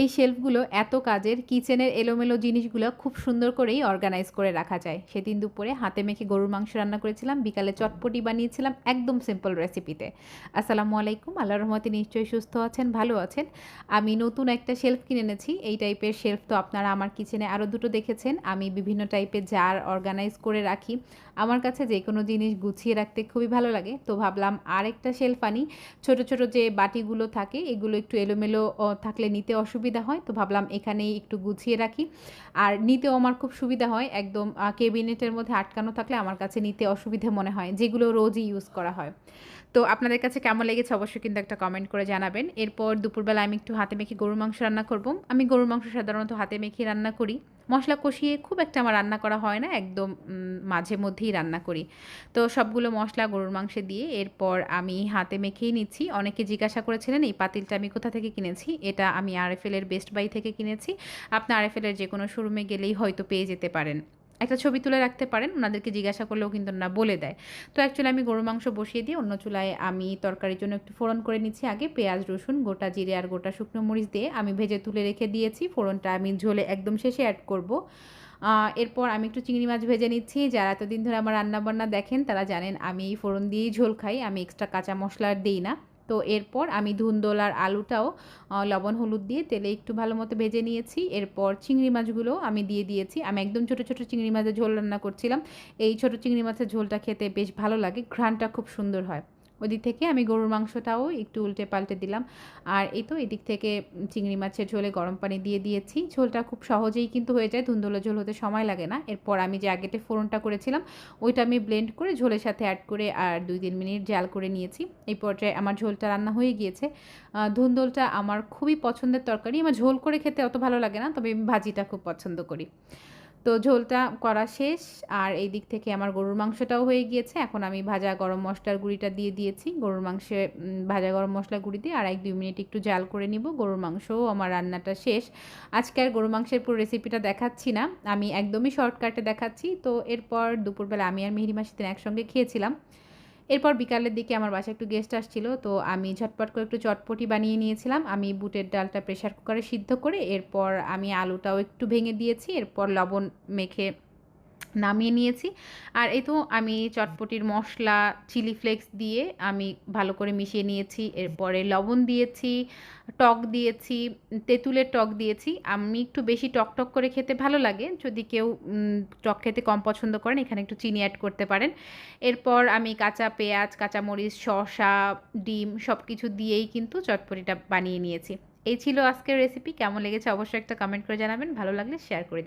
এই শেলফগুলো এত কাজের কিচেনের এলোমেলো জিনিসগুলো খুব সুন্দর করেই অর্গানাইজ করে রাখা যায়। সেদিন দুপুরে হাতে মেখে গরুর মাংস রান্না করেছিলাম, বিকালে চটপটি বানিয়েছিলাম একদম সিম্পল রেসিপিতে আসসালামু আলাইকুম, আল্লাহ রহমতে নিশ্চয়ই সুস্থ আছেন, ভালো আছেন। আমি নতুন একটা শেলফ কিনে এনেছি, এই টাইপের শেলফ তো আপনারা আমার কিচেনে আরও দুটো দেখেছেন। আমি বিভিন্ন টাইপের জার অর্গানাইজ করে রাখি। আমার কাছে যে কোনো জিনিস গুছিয়ে রাখতে খুবই ভালো লাগে। তো ভাবলাম আরেকটা শেলফ আনি। ছোট ছোট যে বাটিগুলো থাকে, এগুলো একটু এলোমেলো থাকলে নিতে অসুবিধা হয়, তো ভাবলাম এখানেই একটু গুছিয়ে রাখি। আর নিতেও আমার খুব সুবিধা হয়, একদম কেবিনেটের মধ্যে আটকানো থাকলে আমার কাছে নিতে অসুবিধা মনে হয়, যেগুলো রোজই ইউজ করা হয়। তো আপনাদের কাছে কেমন লেগেছে অবশ্যই কিন্তু একটা কমেন্ট করে জানাবেন। এরপর দুপুরবেলা আমি একটু হাতে মেখে গরুর মাংস রান্না করব। আমি গরুর মাংস সাধারণত হাতে মেখে রান্না করি। মশলা কষিয়ে খুব একটা আমার রান্না করা হয় না, একদম মাঝে মধ্যেই রান্না করি। তো সবগুলো মশলা গরুর মাংসে দিয়ে এরপর আমি হাতে মেখেই নিচ্ছি। অনেকে জিজ্ঞাসা করেছিলেন, এই পাতিলটা আমি কোথা থেকে কিনেছি? এটা আমি আরএফএলের বেস্ট বাই থেকে কিনেছি। আপনি আরএফএলের যে কোনো শোরুমে গেলেই হয়তো পেয়ে যেতে পারেন। একটা ছবি তুলে রাখতে পারেন, ওনাদেরকে জিজ্ঞাসা করলেও কিন্তু না বলে দেয়। তো অ্যাকচুয়ালি আমি গরু মাংস বসিয়ে দিয়ে অন্য চুলায় আমি তরকারির জন্য একটু ফোড়ন করে নিচ্ছি আগে, পেঁয়াজ, রসুন, গোটা জিরে আর গোটা শুকনো মরিচ দিয়ে আমি ভেজে তুলে রেখে দিয়েছি, ফোড়নটা আমি ঝোলে একদম শেষে অ্যাড করব। এরপর আমি একটু চিংড়ি মাছ ভেজে নিচ্ছি, যারা এতদিন ধরে আমার রান্নাবান্না দেখেন তারা জানেন আমি ফোড়ন দিয়েই ঝোল খাই, আমি এক্সট্রা কাঁচা মশলা দিই না। তো এরপর আমি ধুন্দোলার আলুটাও লবণ, হলুদ দিয়ে তেলে একটু ভালো মতো ভেজে নিয়েছি। এরপর চিংড়ি মাছগুলো আমি দিয়ে দিয়েছি। আমি একদম ছোটো ছোটো চিংড়ি মাছের ঝোল রান্না করছিলাম। এই ছোটো চিংড়ি মাছের ঝোলটা খেতে বেশ ভালো লাগে। ঘ্রাণটা খুব সুন্দর হয়। ওদিক থেকে আমি গরুর মাংসটাও একটু উল্টে পাল্টে দিলাম। আর এই তো এদিক থেকে চিংড়ি মাছের ঝোলে গরম পানি দিয়ে দিয়েছি। ঝোলটা খুব সহজেই কিন্তু হয়ে যায়, ধুন্দুলো ঝোল হতে সময় লাগে না। এরপর আমি যে আগেতে ফোড়নটা করেছিলাম, ওইটা আমি ব্লেন্ড করে ঝোলের সাথে অ্যাড করে আর দুই তিন মিনিট জাল করে নিয়েছি। এই পর্যায়ে আমার ঝোলটা রান্না হয়ে গিয়েছে। ধুন্দুলটা আমার খুবই পছন্দের তরকারি। আমার ঝোল করে খেতে অত ভালো লাগে না, তবে আমি ভাজিটা খুব পছন্দ করি। তো ঝোলটা করা শেষ। আর এই দিক থেকে আমার গরুর মাংসটাও হয়ে গিয়েছে। এখন আমি ভাজা গরম মশলার গুঁড়িটা দিয়ে দিয়েছি। গরুর মাংসে ভাজা গরম মশলা গুঁড়ি দিয়ে আর এক দুই মিনিট একটু জাল করে নিব। গরুর মাংসও আমার রান্নাটা শেষ। আজকে আর গরুর মাংসের পুরো রেসিপিটা দেখাচ্ছি না। আমি একদমই শর্টকাটে দেখাচ্ছি। তো এরপর দুপুরবেলা আমি আর মিহিরি মাসিদিন একসঙ্গে খেয়েছিলাম। এরপর বিকালের দিকে আমার বাসায় একটু গেস্ট আসছিল, তো আমি ঝটপট করে একটু চটপটি বানিয়ে নিয়েছিলাম। আমি বুটের ডালটা প্রেশার কুকারে সিদ্ধ করে, এরপর আমি আলুটাও একটু ভেঙে দিয়েছি, এরপর লবণ মেখে নামিয়ে নিয়েছি। আর এই তো আমি চটপটির মশলা, চিলি ফ্লেক্স দিয়ে আমি ভালো করে মিশিয়ে নিয়েছি। এরপরে লবণ দিয়েছি, টক দিয়েছি, তেঁতুলের টক দিয়েছি। আমি একটু বেশি টক টক করে খেতে ভালো লাগে। যদি কেউ টক খেতে কম পছন্দ করেন, এখানে একটু চিনি অ্যাড করতে পারেন। এরপর আমি কাঁচা পেঁয়াজ, কাঁচামরিচ, শসা, ডিম সব কিছু দিয়েই কিন্তু চটপটিটা বানিয়ে নিয়েছি। এই ছিল আজকের রেসিপি কেমন লেগেছে অবশ্যই একটা কমেন্ট করে জানাবেন। ভালো লাগলে শেয়ার করে দেবেন।